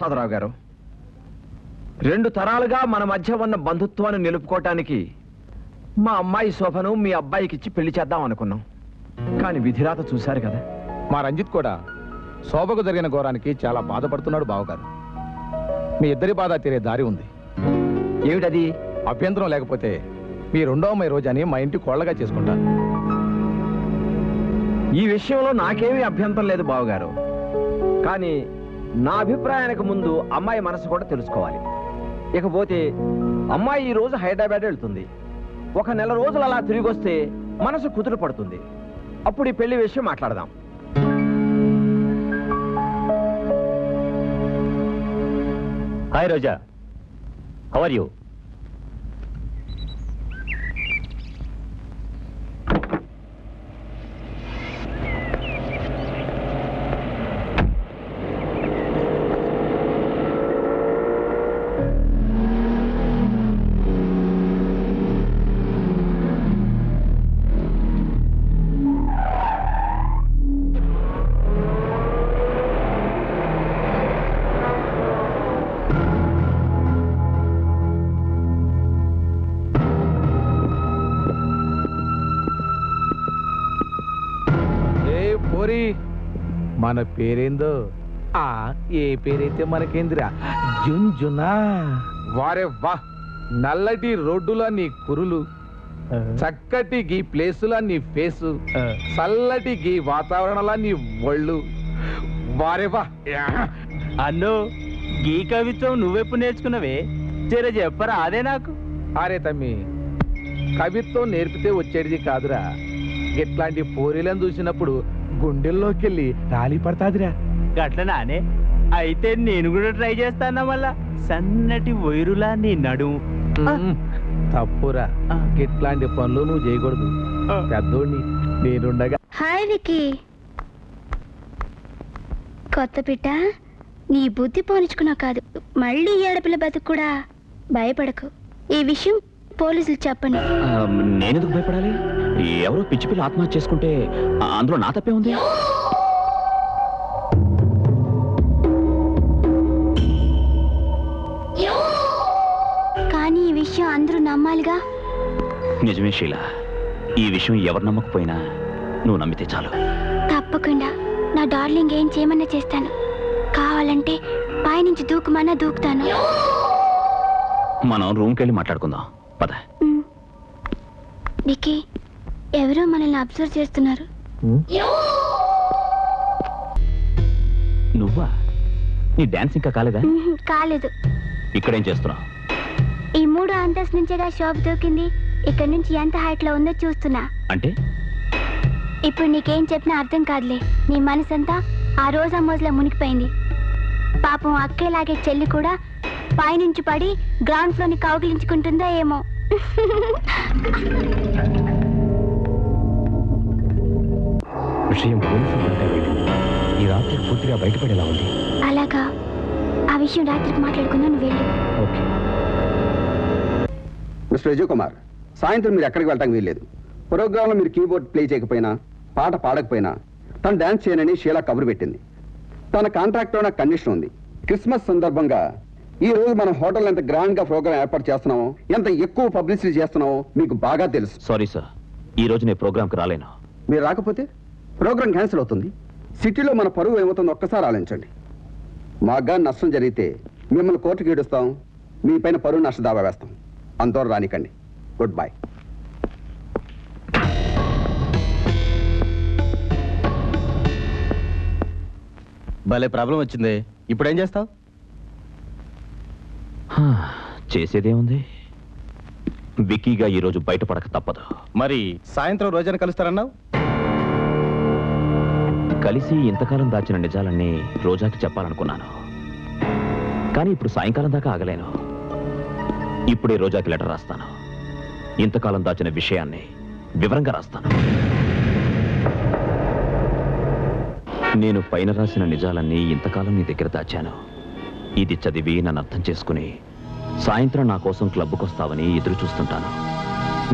ప్రసాదరావు గారు. రెండు తరాలుగా మన మధ్య ఉన్న బంధుత్వాన్ని నిలుపుకోవటానికి మా అమ్మాయి శోభను మీ అబ్బాయికి ఇచ్చి పెళ్ళి చేద్దాం అనుకున్నాం. కానీ విధిరాత చూశారు కదా. మా రంజిత్ కూడా శోభకు జరిగిన ఘోరానికి చాలా బాధపడుతున్నాడు బావగారు. మీ ఇద్దరి బాధ తీరే దారి ఉంది. ఏమిటది? అభ్యంతరం లేకపోతే మీ రెండో అమ్మాయి రోజాని మా ఇంటి కోళ్ళగా చేసుకుంటాను ఈ విషయంలో నాకేమీ అభ్యంతరం లేదు బావగారు. కానీ నా అభిప్రాయానికి ముందు అమ్మాయి మనసు కూడా తెలుసుకోవాలి. ఇకపోతే అమ్మాయి ఈ రోజు హైదరాబాద్ వెళ్తుంది. ఒక నెల రోజులు అలా తిరిగి వస్తే మనసు కుదురు పడుతుంది. అప్పుడు ఈ పెళ్ళి విషయం మాట్లాడదాం. Hi Roja. హవర్ యూ పోరి మన పేరేందో? ఆ ఏ పేరైతే మనకేందిరా? జుంజునా. వారే వా. నల్లటి రోడ్డులా నీ కురులు. చక్కటి గీ ప్లేసులా నీ ఫేసు. చల్లటి గీ వాతావరణంలా నీ ఒళ్ళు. వారే వా. అన్ను గీ కవిత్వం నువ్వెప్పుడు నేర్చుకున్నవే? జర చెప్పరా అదే నాకు. అరే తమ్మి కవిత్వం నేర్పితే వచ్చేది కాదురా. ఇట్లాంటి పోరీలను చూసినప్పుడు గుండెల్లోకి వెళ్ళి రాలి పడతాదిరా గట్లనానే అయితే నేను కూడా ట్రై చేస్తానా మళ్ళా? సన్నటి వైరులా నీ నడుము. ఉమ్, తప్పురా. ఇట్లాంటి పనులు నువ్వు చేయకూడదు. పెద్దోడిని నేనుండగా హాయ్ వికీ కొత్త పిట్ట నీ బుద్ధి పోనిచ్చుకున్నావు కాదు. మళ్ళీ ఏడపిల్ల బతుకు కూడా భయపడకు. ఈ విషయం పోలీసులు చెప్పండి. నేనెందుకు భయపడాలి? ఎవరో పిచ్చి పిల్ల ఆత్మహత్య చేసుకుంటే అందులో నా తప్పే ఉంది? కానీ ఈ విషయం అందరూ నమ్మాలిగా? నిజమే శీల ఈ విషయం ఎవరు నమ్మకపోయినా నువ్వు నమ్మితే చాలు. తప్పకుండా. నా డార్లింగ్ ఏం చేయమన్నా చేస్తాను. కావాలంటే పైనుంచి దూకుమన్నా దూకుతాను. మనం రూమ్కి వెళ్ళి మాట్లాడుకుందాం. పద. ఉమ్. ఎవరో మనల్ని అబ్జర్వ్ చేస్తున్నారు. నువ్వా? నీ డాన్స్ ఇంకా కాలేదా? కాలేదు. ఇక్కడేం చేస్తున్నావు? ఈ మూడు అంతస్తు నుంచేగా షాప్ దూకింది. ఇక్కడ నుంచి ఎంత హైట్లో ఉందో చూస్తున్నా. అంటే? ఇప్పుడు నీకేం చెప్పినా అర్థం కాదులే. నీ మనసంతా ఆ రోజా మోజులో మునిగిపోయింది. పాపం అక్కేలాగే చెల్లి కూడా పైనుంచి పడి గ్రౌండ్ ఫ్లోర్ని కౌగిలించుకుంటుందో ఏమో. విషయం ఈ రాత్రి పూర్తిగా బయటపడేలా ఉంది. అలాగా. ఆ విషయం రాత్రికి మాట్లాడుకుందాం నువ్వు వెళ్ళు. ఓకే. మిస్టర్ విజయ్ కుమార్ సాయంత్రం మీరు ఎక్కడికి వెళ్ళటానికి వీల్లేదు. ప్రోగ్రాంలో మీరు కీబోర్డ్ ప్లే చేయకపోయినా పాట పాడకపోయినా తను డాన్స్ చేయనని షీలా కబురు పెట్టింది. తన కాంట్రాక్ట్లో నాకు కండిషన్ ఉంది. క్రిస్మస్ సందర్భంగా ఈ రోజు మన హోటల్ ఎంత గ్రాండ్గా ప్రోగ్రామ్ ఏర్పాటు చేస్తున్నామో ఎంత ఎక్కువ పబ్లిసిటీ చేస్తున్నామో మీకు బాగా తెలుసు. సారీ సార్ ఈ రోజు నేను ప్రోగ్రామ్కి రాలేను. మీరు రాకపోతే? ప్రోగ్రామ్ క్యాన్సిల్ అవుతుంది. సిటీలో మన పరువు ఏమవుతుందో ఒక్కసారి ఆలోచించండి. మాగా నష్టం జరిగితే మిమ్మల్ని కోర్టుకి ఈడుస్తాం. మీ పైన పరువు నష్ట దావా వేస్తాం. అంతవరకు రానికండి. గుడ్ బై భలే ప్రాబ్లం వచ్చింది. ఇప్పుడు ఏం చేస్తావు? హా, చేసేదేముంది? విక్కీగా ఈరోజు బయటపడక తప్పదు. మరి సాయంత్రం రోజున కలుస్తారన్నావు? కలిసి ఇంతకాలం దాచిన నిజాలన్నీ రోజాకి చెప్పాలనుకున్నాను. కానీ ఇప్పుడు సాయంకాలం దాకా ఆగలేను. ఇప్పుడే రోజాకి లెటర్ రాస్తాను. ఇంతకాలం దాచిన విషయాన్ని వివరంగా రాస్తాను. నేను పైన రాసిన నిజాలన్నీ ఇంతకాలం నీ దగ్గర దాచాను. ఇది చదివి నన్ను అర్థం చేసుకుని సాయంత్రం నా కోసం క్లబ్కు ఎదురు చూస్తుంటాను.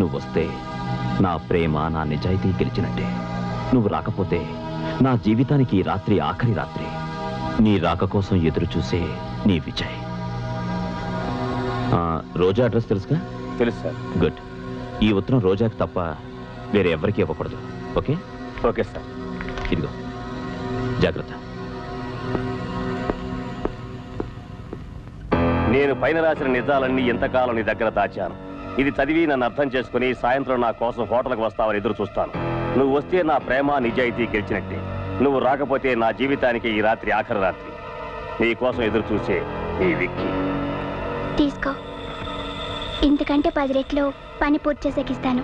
నువ్వు వస్తే నా ప్రేమ నా నిజాయితీ గెలిచినట్టే. నువ్వు రాకపోతే నా జీవితానికి ఈ రాత్రి ఆఖరి రాత్రి. నీ రాక కోసం ఎదురు చూసే నీ విజయ్. రోజా అడ్రస్ తెలుసుగా? తెలుసు సార్. గుడ్. ఈ ఉత్తరం రోజాకి తప్ప వేరే ఎవరికీ ఇవ్వకూడదు. ఓకే? Okay sir. ఇదిగో. జాగ్రత్త. నేను పైన రాసిన నిజాలన్నీ ఎంతకాలం నీ దగ్గర దాచాను. ఇది చదివి నన్ను అర్థం చేసుకుని సాయంత్రం నా కోసం హోటల్కి వస్తావని ఎదురు చూస్తాను. నువ్వు వస్తే నా ప్రేమ నిజాయితీ గెలిచినట్టే. నువ్వు రాకపోతే నా జీవితానికి ఈ రాత్రి ఆఖరి రాత్రి. నీ కోసం ఎదురు చూసే ఈ విక్కి. తీసుకో. ఇంతకంటే పది రెట్లు పని పూర్తి చేసేకిస్తాను.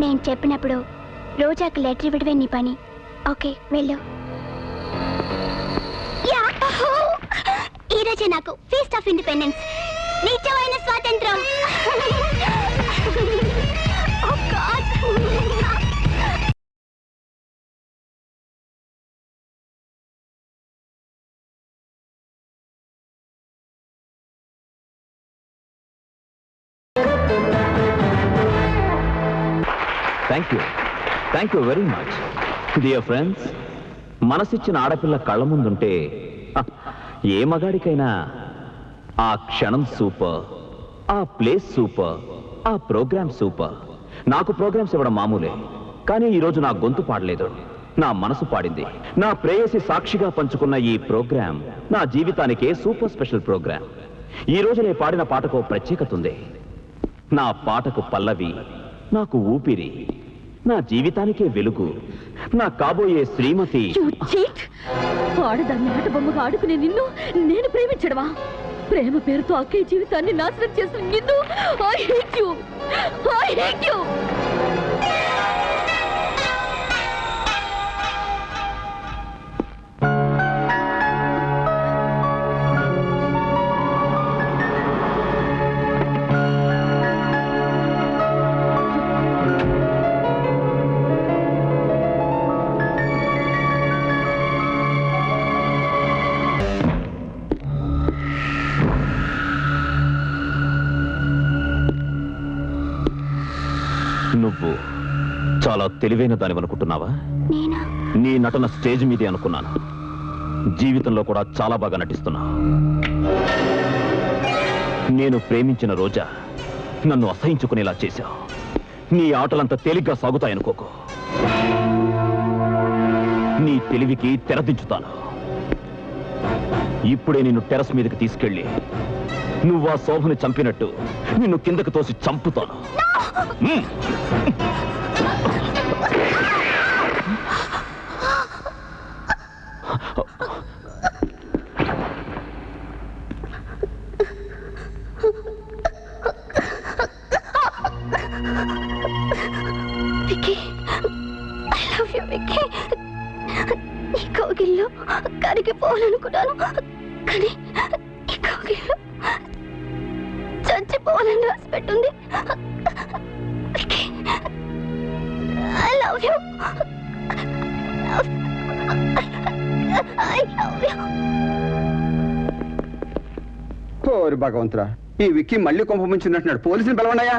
నేను చెప్పినప్పుడు రోజాకి లెటర్ ఇవ్వడమే నీ పని. ఓకే వెళ్ళు. యాహూ! ఈరోజే నాకు ఫీస్ట్ ఆఫ్ ఇండిపెండెన్స్ నిజమైన స్వాతంత్రం. Thank you thank you very much dear friends మనసిచ్చిన ఆడపిల్ల కళ్ళ ముందుంటే ఏ మగాడికైనా ఆ క్షణం సూపర్ ఆ ప్లేస్ సూపర్ ఆ ప్రోగ్రామ్ సూపర్. నాకు ప్రోగ్రామ్స్ ఇవ్వడం మామూలే కానీ ఈరోజు నా గొంతు పాడలేదు. నా మనసు పాడింది. నా ప్రేయసి సాక్షిగా పంచుకున్న ఈ ప్రోగ్రామ్ నా జీవితానికే సూపర్ స్పెషల్ ప్రోగ్రామ్. ఈ రోజు నేను పాడిన పాటకు ప్రత్యేకత ఉంది. నా పాటకు పల్లవి నాకు ఊపిరి నా జీవితానికే వెలుగు నా కాబోయే శ్రీమతి. ఆడదాన్ని ఆట బొమ్మగా ఆడుకునే నిన్ను నేను ప్రేమించడమా? ప్రేమ పేరుతో అక్కే జీవితాన్ని నాశనం చేసిన నిన్ను I hate you I hate you నువ్వు చాలా తెలివైన దానివనుకుంటున్నావా? నేనా? నీ నటన స్టేజ్ మీదే అనుకున్నాను. జీవితంలో కూడా చాలా బాగా నటిస్తున్నావు నేను ప్రేమించిన రోజా నన్ను అసహించుకునేలా చేశావు. నీ ఆటలంత తేలిగ్గా సాగుతాయనుకోకు. నీ తెలివికి తెరదించుతాను. ఇప్పుడే నిన్ను టెరస్ మీదకి తీసుకెళ్ళి నువ్వు ఆ శోభను చంపినట్టు నిన్ను కిందకు తోసి చంపుతాను. కరిగిపోవాలనుకున్నాను. పెట్టుంది. Vicky I love you I love you ఓరి భగవంతురా ఈ విక్కీ మళ్ళీ కొంప ముంచినట్టున్నాడు పోలీసుని పిలవండియా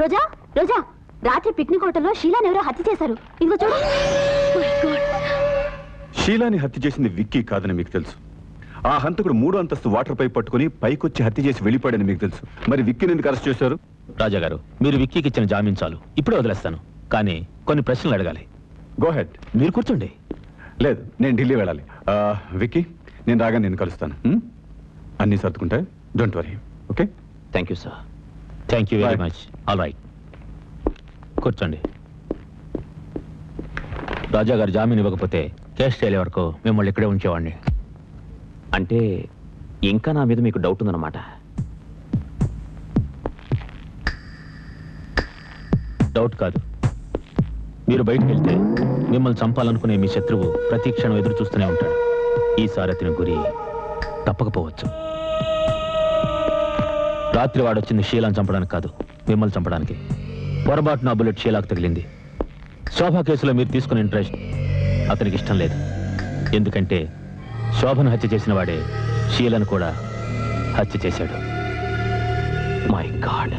రోజా రోజా రాత్రి పిక్నిక్ హోటల్లో షీలాని ఎవరో హత్య చేశారు. ఇదిగో చూడు. మై గాడ్ షీలాని హత్య చేసింది విక్కీ కాదని మీకు తెలుసు. ఆ హంతకుడు మూడో అంతస్తు వాటర్ పైప్ పట్టుకుని పైకొచ్చి హత్య చేసి వెళ్ళిపోయాడని మీకు తెలుసు. మరి విక్కీని ఎందుకు అరెస్ట్ చేశారు? రాజా గారు మీరు విక్కీకి ఇచ్చిన జామీన్ చాలు. ఇప్పుడే వదిలేస్తాను. కానీ కొన్ని ప్రశ్నలు అడగాలి. గో హెడ్ మీరు కూర్చోండి. లేదు నేను ఢిల్లీ వెళ్ళాలి. ఆ, విక్కీ నేను రాగా నేను కలుస్తాను. ఉం? అన్నీ సర్దుకుంటాయి. Don't worry okay thank you sir thank you very Bye. Much all right కూర్చోండి. రాజా గారు జామీన్ ఇవ్వకపోతే కేసు చేయలే వరకు మిమ్మల్ని ఇక్కడే ఉంచేవాడిని. అంటే ఇంకా నా మీద మీకు డౌట్ ఉందన్నమాట. డౌట్ కాదు. మీరు బయటకు వెళ్తే మిమ్మల్ని చంపాలనుకునే మీ శత్రువు ప్రతి క్షణం ఎదురు చూస్తూనే ఉంటాడు. ఈసారి అతని గురి తప్పకపోవచ్చు. రాత్రి వాడొచ్చింది షీలాను చంపడానికి కాదు మిమ్మల్ని చంపడానికి. పొరపాటున నా బుల్లెట్ షీలాకు తగిలింది. శోభా కేసులో మీరు తీసుకున్న ఇంట్రెస్ట్ అతనికి ఇష్టం లేదు. ఎందుకంటే శోభను హత్య చేసిన వాడే షీలను కూడా హత్య చేశాడు. మై గాడ్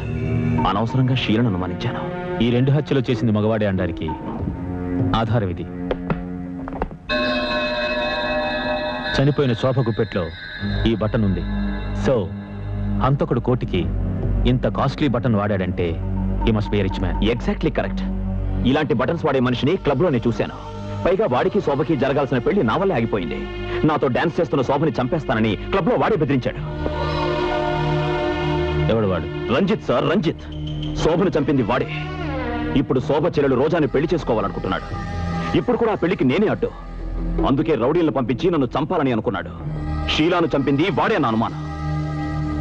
అనవసరంగా షీలను అనుమానించాను. ఈ రెండు హత్యలు చేసింది మగవాడే అనడానికి ఆధారం ఇది. చనిపోయిన శోభ గుప్పెట్లో ఈ బటన్ ఉంది. సో హంతకుడు కోటికి ఇంత costly button వాడాడంటే he must be rich man exactly correct ఇలాంటి బటన్స్ వాడే మనిషిని క్లబ్లోనే చూశాను. పైగా వాడికి శోభకి జరగాల్సిన పెళ్ళి నా వల్లే ఆగిపోయింది. నాతో డాన్స్ చేస్తున్న శోభని చంపేస్తానని క్లబ్లో వాడే బెదిరించాడు. ఎవడు వాడు? రంజిత్ సార్ రంజిత్. శోభను చంపింది వాడే. ఇప్పుడు శోభ చెల్లెలు రోజాని పెళ్ళి చేసుకోవాలనుకుంటున్నాడు. ఇప్పుడు కూడా ఆ పెళ్ళికి నేనే అడ్డు. అందుకే రౌడీలను పంపించి నన్ను చంపాలని అనుకున్నాడు. షీలాను చంపింది వాడే నా అనుమానం.